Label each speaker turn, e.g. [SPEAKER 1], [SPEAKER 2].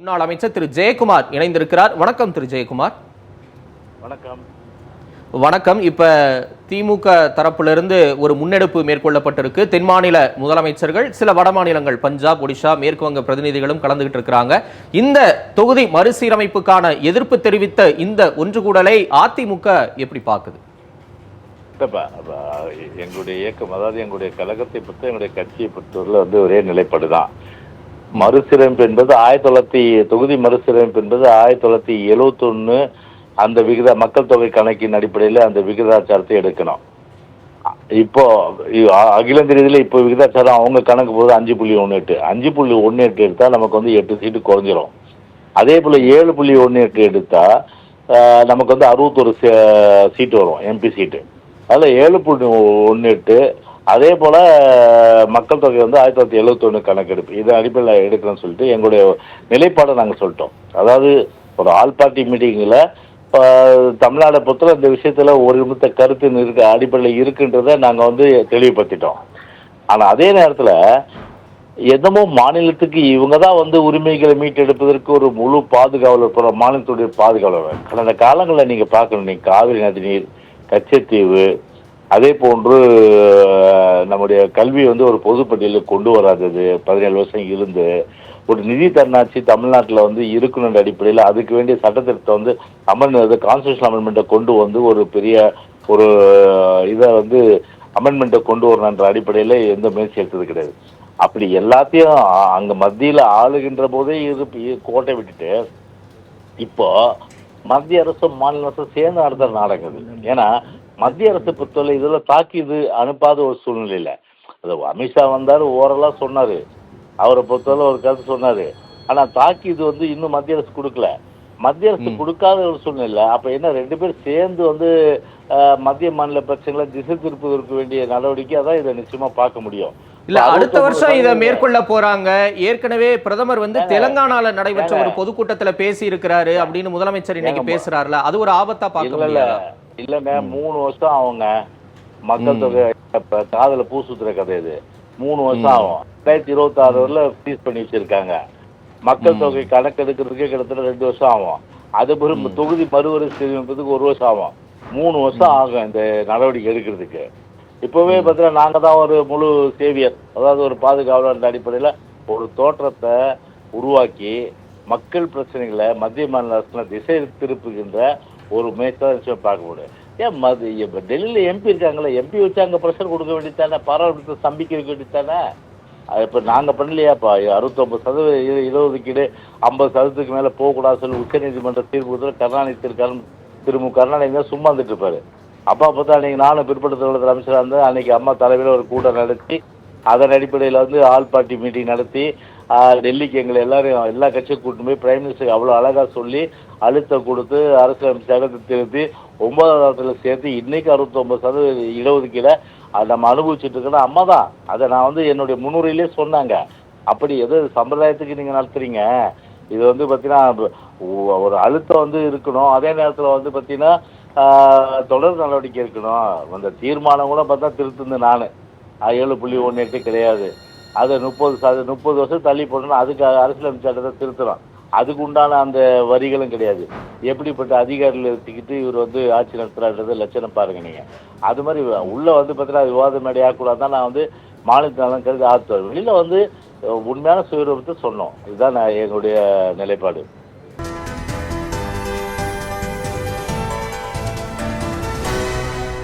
[SPEAKER 1] முன்னாள் அமைச்சர் திரு ஜெயக்குமார் இணைந்திருக்கிறார். வணக்கம் திரு ஜெயக்குமார்.
[SPEAKER 2] வணக்கம்.
[SPEAKER 1] வணக்கம். இப்ப திமுக தரப்பிலிருந்து ஒரு முன்னெடுப்பு மேற்கொள்ளப்பட்டிருக்கு. தென் மாநில முதலமைச்சர்கள் சில வட மாநிலங்கள் பஞ்சாப் ஒடிஷா மேற்கு வங்க பிரதிநிதிகளும் கலந்துகிட்டு இருக்கிறாங்க. இந்த தொகுதி மறுசீரமைப்புக்கான எதிர்ப்பு தெரிவித்த இந்த ஒன்று கூடலை அதிமுக எப்படி பார்க்குது?
[SPEAKER 2] எங்களுடைய இயக்கம் அதாவது எங்களுடைய கழகத்தை பொறுத்து எங்களுடைய கட்சியை பொறுத்தவரையில் வந்து ஒரே நிலைப்பாடு தான் மறுசீரமைப்பு என்பது ஆயிரத்தி தொள்ளாயிரத்தி தொகுதி மறுசீரமைப்பு என்பது ஆயிரத்தி தொள்ளாயிரத்தி எழுவத்தொன்னு அந்த விகித மக்கள் தொகை கணக்கின் அடிப்படையில் அந்த விகிதாச்சாரத்தை எடுக்கணும். இப்போ அகில இந்திய இப்போ விகிதாச்சாரம் அவங்க கணக்கு போது அஞ்சு புள்ளி ஒன்று எட்டு அஞ்சு புள்ளி ஒன்று எட்டு எடுத்தால் நமக்கு வந்து எட்டு சீட்டு குறைஞ்சிரும். அதே போல் ஏழு புள்ளி ஒன்று எட்டு எடுத்தால் நமக்கு வந்து அறுபத்தொரு சீட்டு வரும் எம்பி சீட்டு. அதில் ஏழு புள்ளி ஒன்று எட்டு அதே போல் மக்கள் தொகை வந்து ஆயிரத்தி தொள்ளாயிரத்தி எழுபத்தொன்று கணக்கெடுப்பு. இதை அடிப்படையில் எடுக்கணும்னு சொல்லிட்டு எங்களுடைய நிலைப்பாடை நாங்கள் சொல்லிட்டோம். அதாவது ஒரு ஆல் பார்ட்டி மீட்டிங்கில் தமிழ்நாடை பொறுத்தவரை இந்த விஷயத்தில் ஒரு நிமித்த கருத்து இருக்க அடிப்படையில் இருக்குன்றதை நாங்கள் வந்து தெளிவுபடுத்திட்டோம். ஆனால் அதே நேரத்தில் என்னமோ மாநிலத்துக்கு இவங்க தான் வந்து உரிமைகளை மீட்டெடுப்பதற்கு ஒரு முழு பாதுகாவலர் போகிற மாநிலத்துடைய பாதுகாவலர். கடந்த காலங்களில் நீங்கள் பார்க்கணும் நீங்கள் காவிரி நதிநீர் கச்சத்தீவு அதே போன்று நம்முடைய கல்வி வந்து ஒரு பொதுப்பட்டியலுக்கு கொண்டு வராதது பதினேழு வருஷம் இருந்து. ஒரு நிதி தன்னாட்சி தமிழ்நாட்டில் வந்து இருக்கணுன்ற அடிப்படையில் அதுக்கு வேண்டிய சட்டத்திட்டத்தை வந்து அமெண்ட் கான்ஸ்டியூஷன் அமெண்ட்மெண்ட்டை கொண்டு வந்து ஒரு பெரிய ஒரு இதை வந்து அமெண்ட்மெண்ட்டை கொண்டு வரணுன்ற அடிப்படையில் எந்த முயற்சி எடுத்தது கிடையாது. அப்படி எல்லாத்தையும் அங்கே மத்தியில் ஆளுகின்ற போதே இரு கோட்டை விட்டுட்டு இப்போ மத்திய அரசும் மாநில அரசும் சேர்ந்து நடத்துகிற நாடகம் ஏன்னா மத்திய அரசு பொறுத்தவரை இதில் தாக்கிது அனுப்பாத ஒரு சூழ்நிலையில் அது அமித்ஷா வந்தார் ஓரலாக சொன்னார். அவரை பொறுத்தவரை ஒரு கருத்து சொன்னார். ஆனால் தாக்கிது வந்து இன்னும் மத்திய அரசு கொடுக்கல. மத்திய அரசு கொடுக்காத ஒரு சூழ்நிலை அப்போ என்ன ரெண்டு பேரும் சேர்ந்து வந்து மத்திய மாநில பிரச்சனைகளை திசை திருப்புவதற்கு வேண்டிய நடவடிக்கை அதான் இதை நிச்சயமாக பார்க்க முடியும்.
[SPEAKER 1] இல்ல அடுத்த வருஷம் இதை மேற்கொள்ள போறாங்க. ஏற்கனவே பிரதமர் வந்து தெலங்கானால நடைபெற்ற ஒரு பொதுக்கூட்டத்துல பேசி இருக்கிறாரு அப்படின்னு முதலமைச்சர் இன்னைக்கு. பேசுறாருல. அது ஒரு ஆபத்தா பார்க்க முடியாது?
[SPEAKER 2] இல்லங்க மூணு வருஷம் அவங்க மக்கள் தொகை காதுல பூ சுத்துற கதை இது. மூணு வருஷம் ஆகும். ரெண்டாயிரத்தி இருபத்தி ஆறு வரல ஃப்ரீஸ் பண்ணி வச்சிருக்காங்க. மக்கள் தொகை கணக்கெடுக்கிறதுக்கே கிட்டத்தட்ட ரெண்டு வருஷம் ஆகும். அது பிறகு தொகுதி மறுவரிசீலமைப்பதுக்கு ஒரு வருஷம் ஆகும். மூணு வருஷம் ஆகும் இந்த நடவடிக்கை எடுக்கிறதுக்கு. இப்போவே பார்த்தீங்கன்னா நாங்கள் தான் ஒரு முழு சேவியர் அதாவது ஒரு பாதுகாவலர் அடிப்படையில் ஒரு தோற்றத்தை உருவாக்கி மக்கள் பிரச்சனைகளை மத்திய மாநில அரசுல திசை திருப்புகின்ற ஒரு முயற்சி தான் பார்க்க முடியும் ஏன் மது டெல்லியில் எம்பி இருக்காங்களே எம்பி வச்சு அங்கே ப்ரெஷர் கொடுக்க வேண்டியதானே பாராளுமன்றத்தை சம்பிக்க வைக்க வேண்டியதானே அது இப்போ நாங்கள் பண்ணலையாப்பா. அறுபத்தொம்பது சதவீத இருபது இடஒதுக்கீடு ஐம்பது சதவீதத்துக்கு மேலே போகக்கூடாது சொல்லி உச்சநீதிமன்ற தீர்ப்பு கருணாநிதி திரு கருண் திரு மு. கருணாநிதி தான் சும்மா வந்துட்டு இருப்பாரு. அப்பா பார்த்தா அன்றைக்கி நானும் பிற்படுத்தல் அமைச்சராக இருந்தேன். அன்னைக்கு அம்மா தலைமையில் ஒரு கூட்டம் நடத்தி அதன் அடிப்படையில் வந்து ஆல் பார்ட்டி மீட்டிங் நடத்தி டெல்லிக்கு எங்களை எல்லாரையும் எல்லா கட்சியும் கூட்டு போய் பிரைம் மினிஸ்டருக்கு அவ்வளோ அழகாக சொல்லி அழுத்தம் கொடுத்து அரசு சட்டத்தை திருத்தி ஒன்பதாவது இடத்துல சேர்த்து இன்னைக்கு அறுபத்தொம்பது சதவீத இடஒதுக்கீடை அதை நம்ம அனுபவிச்சுட்டு இருக்கோம்னா அம்மா தான். அதை நான் வந்து என்னுடைய முன்னுரையிலே சொன்னாங்க. அப்படி எது சம்பிரதாயத்துக்கு நீங்கள் நடத்துறீங்க? இது வந்து பார்த்தீங்கன்னா ஒரு அழுத்தம் வந்து இருக்கணும். அதே நேரத்தில் வந்து பார்த்தீங்கன்னா தொடர் நடவடிக்கை இருக்கணும் அந்த தீர்மானம் கூட பார்த்தா திருத்துந்து நான். ஏழு புள்ளி ஒன்று எட்டு கிடையாது. அது முப்பது சத முப்பது வருஷம் தள்ளி போட்டோம்னா அதுக்கு அரசியலமைப்பு சட்டத்தை திருத்துறோம் அதுக்கு உண்டான அந்த வரிகளும் கிடையாது. எப்படிப்பட்ட அதிகாரிகள் எடுத்துக்கிட்டு இவர் வந்து ஆட்சி நடத்துறான்றது லட்சணம் பாருங்க நீங்கள் அது மாதிரி உள்ளே வந்து பார்த்தீங்கன்னா விவாத மேடை ஆகக்கூடாது தான் நான் வந்து மாநிலத்தினாலும் கருதி ஆற்றுவேன் வெளியில் வந்து உண்மையான சுயரூபத்தை சொன்னோம். இதுதான் நான் எங்களுடைய நிலைப்பாடு.